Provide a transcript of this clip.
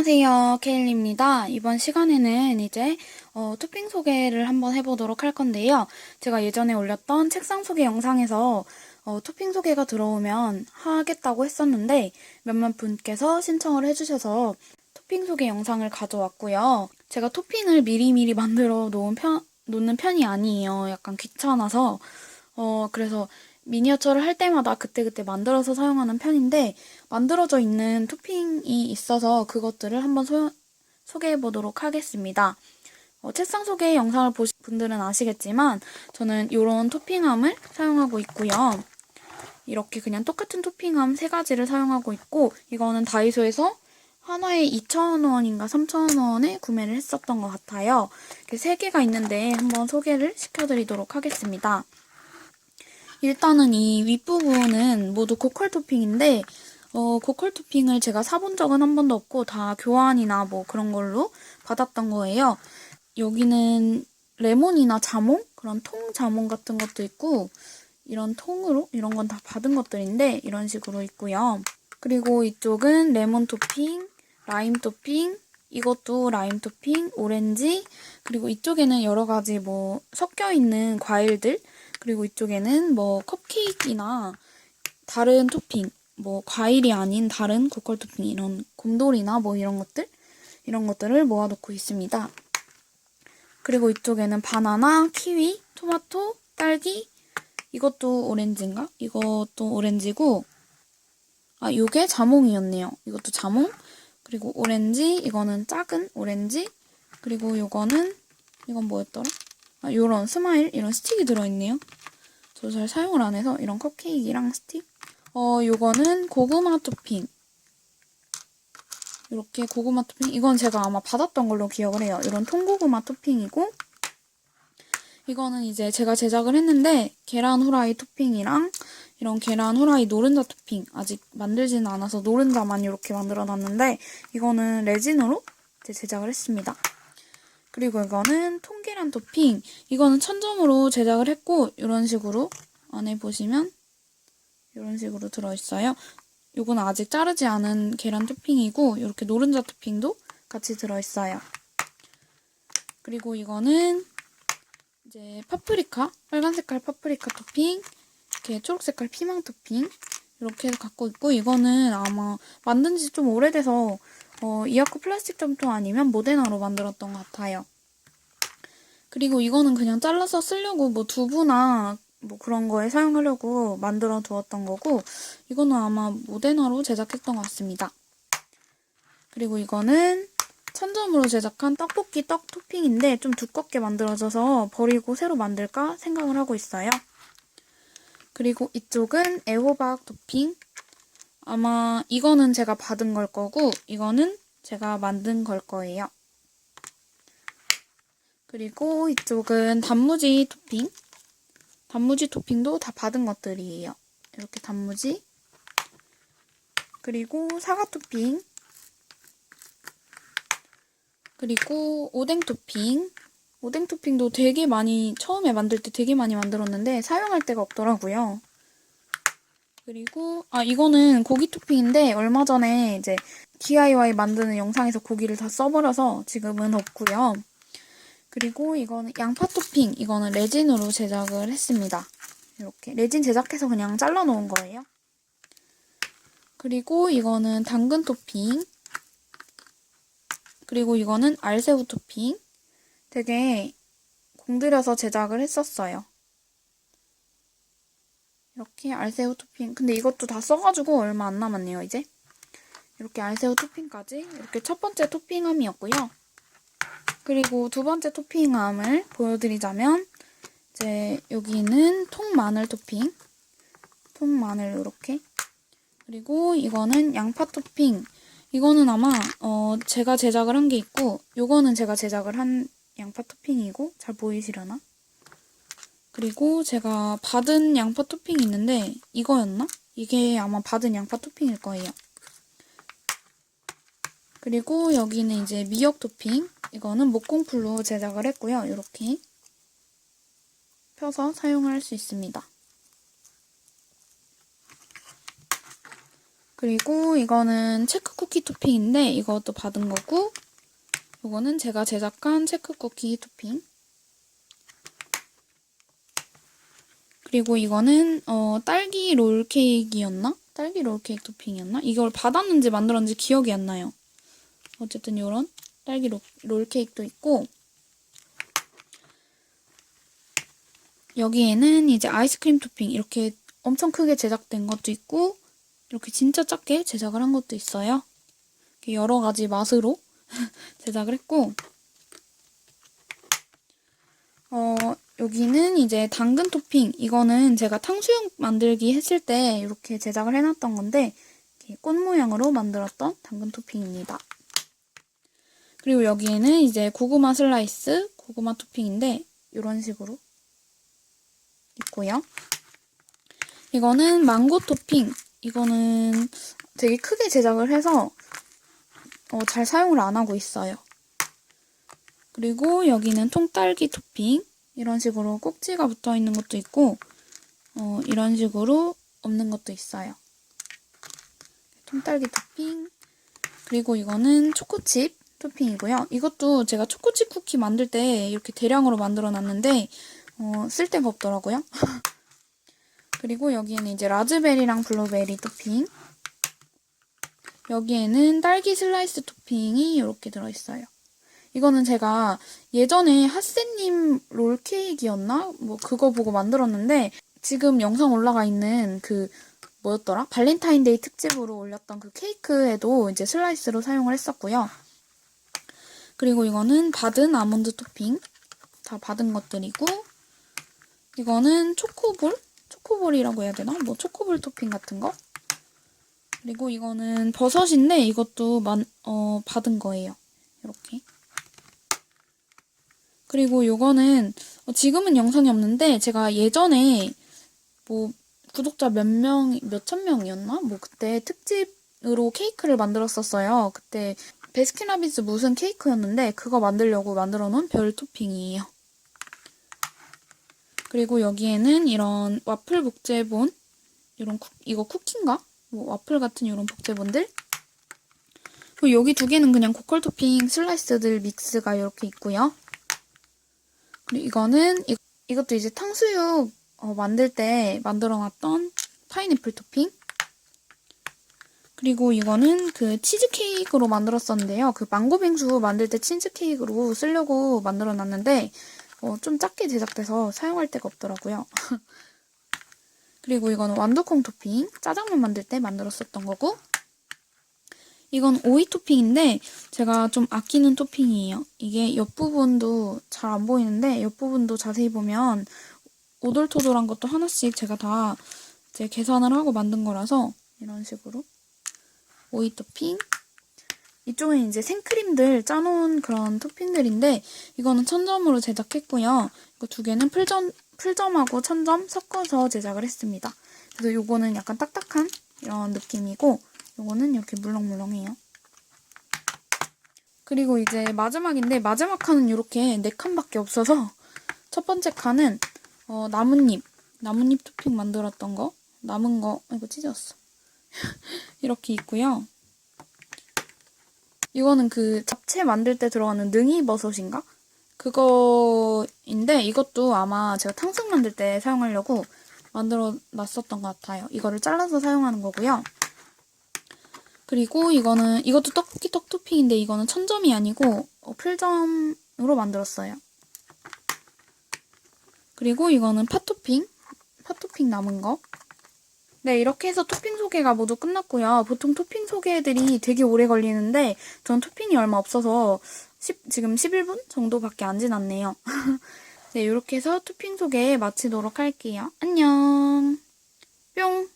안녕하세요. 케일입니다. 이번 시간에는 이제 어, 토핑 소개를 한번 해보도록 할 건데요. 제가 예전에 올렸던 책상 소개 영상에서 어, 토핑 소개가 들어오면 하겠다고 했었는데 몇몇 분께서 신청을 해주셔서 토핑 소개 영상을 가져왔고요. 제가 토핑을 미리미리 만들어 놓은 편, 놓는 편이 아니에요. 약간 귀찮아서. 어, 그래서 미니어처를 할 때마다 그때그때 만들어서 사용하는 편인데 만들어져 있는 토핑이 있어서 그것들을 한번 소, 소개해 보도록 하겠습니다. 어, 책상 소개 영상을 보신 분들은 아시겠지만 저는 이런 토핑함을 사용하고 있고요. 이렇게 그냥 똑같은 토핑함 세 가지를 사용하고 있고 이거는 다이소에서 하나에 2,000원인가 3,000원에 구매를 했었던 것 같아요. 세 개가 있는데 한번 소개를 시켜드리도록 하겠습니다. 일단은 이 윗부분은 모두 고컬 토핑인데 어, 고컬 토핑을 제가 사본 적은 한 번도 없고 다 교환이나 뭐 그런 걸로 받았던 거예요. 여기는 레몬이나 자몽? 그런 통 자몽 같은 것도 있고 이런 통으로 이런 건 다 받은 것들인데 이런 식으로 있고요. 그리고 이쪽은 레몬 토핑, 라임 토핑, 이것도 라임 토핑, 오렌지, 그리고 이쪽에는 여러 가지 뭐 섞여 있는 과일들, 그리고 이쪽에는 뭐 컵케이크나 다른 토핑, 뭐 과일이 아닌 다른 고컬 토핑 이런 곰돌이나 뭐 이런 것들, 이런 것들을 모아놓고 있습니다. 그리고 이쪽에는 바나나, 키위, 토마토, 딸기, 이것도 오렌지인가? 이것도 오렌지고, 아, 요게 자몽이었네요. 이것도 자몽. 그리고 오렌지, 이거는 작은 오렌지. 그리고 요거는, 이건 뭐였더라? 아, 요런 스마일, 이런 스틱이 들어있네요. 저 잘 사용을 안 해서 이런 컵케이크랑 스틱. 어, 요거는 고구마 토핑. 이렇게 고구마 토핑. 이건 제가 아마 받았던 걸로 기억을 해요. 이런 통고구마 토핑이고, 이거는 이제 제가 제작을 했는데 계란 후라이 토핑이랑 이런 계란 후라이 노른자 토핑 아직 만들지는 않아서 노른자만 이렇게 만들어 놨는데 이거는 레진으로 제작을 했습니다. 그리고 이거는 통계란 토핑 이거는 천점으로 제작을 했고 이런 식으로 안에 보시면 이런 식으로 들어있어요. 이거는 아직 자르지 않은 계란 토핑이고 이렇게 노른자 토핑도 같이 들어있어요. 그리고 이거는 이제 파프리카, 빨간 색깔 파프리카 토핑, 이렇게 초록 색깔 피망 토핑 이렇게 갖고 있고 이거는 아마 만든 지 좀 오래돼서 어, 이아쿠 플라스틱 점토 아니면 모데나로 만들었던 것 같아요. 그리고 이거는 그냥 잘라서 쓰려고 뭐 두부나 뭐 그런 거에 사용하려고 만들어 두었던 거고 이거는 아마 모데나로 제작했던 것 같습니다. 그리고 이거는 천점으로 제작한 떡볶이 떡 토핑인데 좀 두껍게 만들어져서 버리고 새로 만들까 생각을 하고 있어요. 그리고 이쪽은 애호박 토핑. 아마 이거는 제가 받은 걸 거고 이거는 제가 만든 걸 거예요. 그리고 이쪽은 단무지 토핑. 단무지 토핑도 다 받은 것들이에요. 이렇게 단무지. 그리고 사과 토핑. 그리고 오뎅 토핑. 오뎅 토핑도 되게 많이 처음에 만들 때 되게 많이 만들었는데 사용할 데가 없더라고요. 그리고 아 이거는 고기 토핑인데 얼마 전에 이제 DIY 만드는 영상에서 고기를 다 써버려서 지금은 없고요. 그리고 이거는 양파 토핑. 이거는 레진으로 제작을 했습니다. 이렇게 레진 제작해서 그냥 잘라놓은 거예요. 그리고 이거는 당근 토핑. 그리고 이거는 알새우 토핑. 되게 공들여서 제작을 했었어요. 이렇게 알새우 토핑. 근데 이것도 다 써가지고 얼마 안 남았네요, 이제. 이렇게 알새우 토핑까지. 이렇게 첫 번째 토핑함이었고요. 그리고 두 번째 토핑함을 보여드리자면, 이제 여기는 통마늘 토핑. 통마늘 이렇게. 그리고 이거는 양파 토핑. 이거는 아마 어 제가 제작을 한 게 있고 요거는 제가 제작을 한 양파 토핑이고 잘 보이시려나? 그리고 제가 받은 양파 토핑이 있는데 이거였나? 이게 아마 받은 양파 토핑일 거예요. 그리고 여기는 이제 미역 토핑. 이거는 목공풀로 제작을 했고요. 이렇게 펴서 사용할 수 있습니다. 그리고 이거는 체크 쿠키 토핑인데 이것도 받은 거고 이거는 제가 제작한 체크 쿠키 토핑. 그리고 이거는 어, 딸기 롤 케이크였나? 딸기 롤 케이크 토핑이었나? 이걸 받았는지 만들었는지 기억이 안 나요. 어쨌든 이런 딸기 롤, 롤 케이크도 있고 여기에는 이제 아이스크림 토핑 이렇게 엄청 크게 제작된 것도 있고 이렇게 진짜 작게 제작을 한 것도 있어요. 여러 가지 맛으로 제작을 했고 어, 여기는 이제 당근 토핑. 이거는 제가 탕수육 만들기 했을 때 이렇게 제작을 해놨던 건데, 꽃 모양으로 만들었던 당근 토핑입니다. 그리고 여기에는 이제 고구마 슬라이스, 고구마 토핑인데, 이런 식으로 있고요. 이거는 망고 토핑. 이거는 되게 크게 제작을 해서 어, 잘 사용을 안 하고 있어요. 그리고 여기는 통딸기 토핑. 이런 식으로 꼭지가 붙어 있는 것도 있고, 어, 이런 식으로 없는 것도 있어요. 통딸기 토핑. 그리고 이거는 초코칩 토핑이고요. 이것도 제가 초코칩 쿠키 만들 때 이렇게 대량으로 만들어 놨는데, 어, 쓸 데가 없더라고요. 그리고 여기에는 이제 라즈베리랑 블루베리 토핑. 여기에는 딸기 슬라이스 토핑이 이렇게 들어있어요. 이거는 제가 예전에 핫세님 롤케이크였나? 뭐 그거 보고 만들었는데 지금 영상 올라가 있는 그 뭐였더라? 발렌타인데이 특집으로 올렸던 그 케이크에도 이제 슬라이스로 사용을 했었고요. 그리고 이거는 받은 아몬드 토핑. 다 받은 것들이고 이거는 초코볼? 초코볼이라고 해야 되나? 뭐 초코볼 토핑 같은 거? 그리고 이거는 버섯인데 이것도 만, 어, 받은 거예요. 이렇게. 그리고 요거는 어, 지금은 영상이 없는데 제가 예전에 뭐 구독자 몇 명, 몇 천 명이었나? 뭐 그때 특집으로 케이크를 만들었었어요. 그때 베스킨라빈스 무슨 케이크였는데 그거 만들려고 만들어 놓은 별 토핑이에요. 그리고 여기에는 이런 와플 복제본 이런 쿠, 이거 쿠키인가? 뭐 와플 같은 이런 복제본들 그리고 여기 두 개는 그냥 고컬 토핑 슬라이스들 믹스가 이렇게 있고요. 그리고 이거는 이, 이것도 이제 탕수육 어, 만들 때 만들어놨던 파인애플 토핑. 그리고 이거는 그 치즈케이크로 만들었었는데요. 그 망고빙수 만들 때 치즈케이크로 쓰려고 만들어놨는데 어, 좀 작게 제작돼서 사용할 데가 없더라고요. 그리고 이거는 완두콩 토핑. 짜장면 만들 때 만들었었던 거고 이건 오이 토핑인데 제가 좀 아끼는 토핑이에요. 이게 옆부분도 잘 안 보이는데 옆부분도 자세히 보면 오돌토돌한 것도 하나씩 제가 다 이제 계산을 하고 만든 거라서 이런 식으로 오이 토핑 이쪽은 이제 생크림들 짜놓은 그런 토핑들인데 이거는 천점으로 제작했고요. 이거 두 개는 풀점, 풀점하고 천점 섞어서 제작을 했습니다. 그래서 요거는 약간 딱딱한 이런 느낌이고 요거는 이렇게 물렁물렁해요. 그리고 이제 마지막인데 마지막 칸은 이렇게 네 칸밖에 없어서 첫 번째 칸은 어, 나뭇잎 나뭇잎 토핑 만들었던 거 남은 거 이거 찢었어. 이렇게 있고요. 이거는 그 잡채 만들 때 들어가는 능이버섯인가? 그거인데 이것도 아마 제가 탕수육 만들 때 사용하려고 만들어 놨었던 것 같아요. 이거를 잘라서 사용하는 거고요. 그리고 이거는 이것도 떡볶이 떡 토핑인데 이거는 천점이 아니고 어, 풀점으로 만들었어요. 그리고 이거는 팥토핑, 팥토핑 남은 거. 네, 이렇게 해서 토핑 소개가 모두 끝났고요. 보통 토핑 소개들이 되게 오래 걸리는데 전 토핑이 얼마 없어서 10, 지금 11분 정도밖에 안 지났네요. 네, 이렇게 해서 토핑 소개 마치도록 할게요. 안녕. 뿅.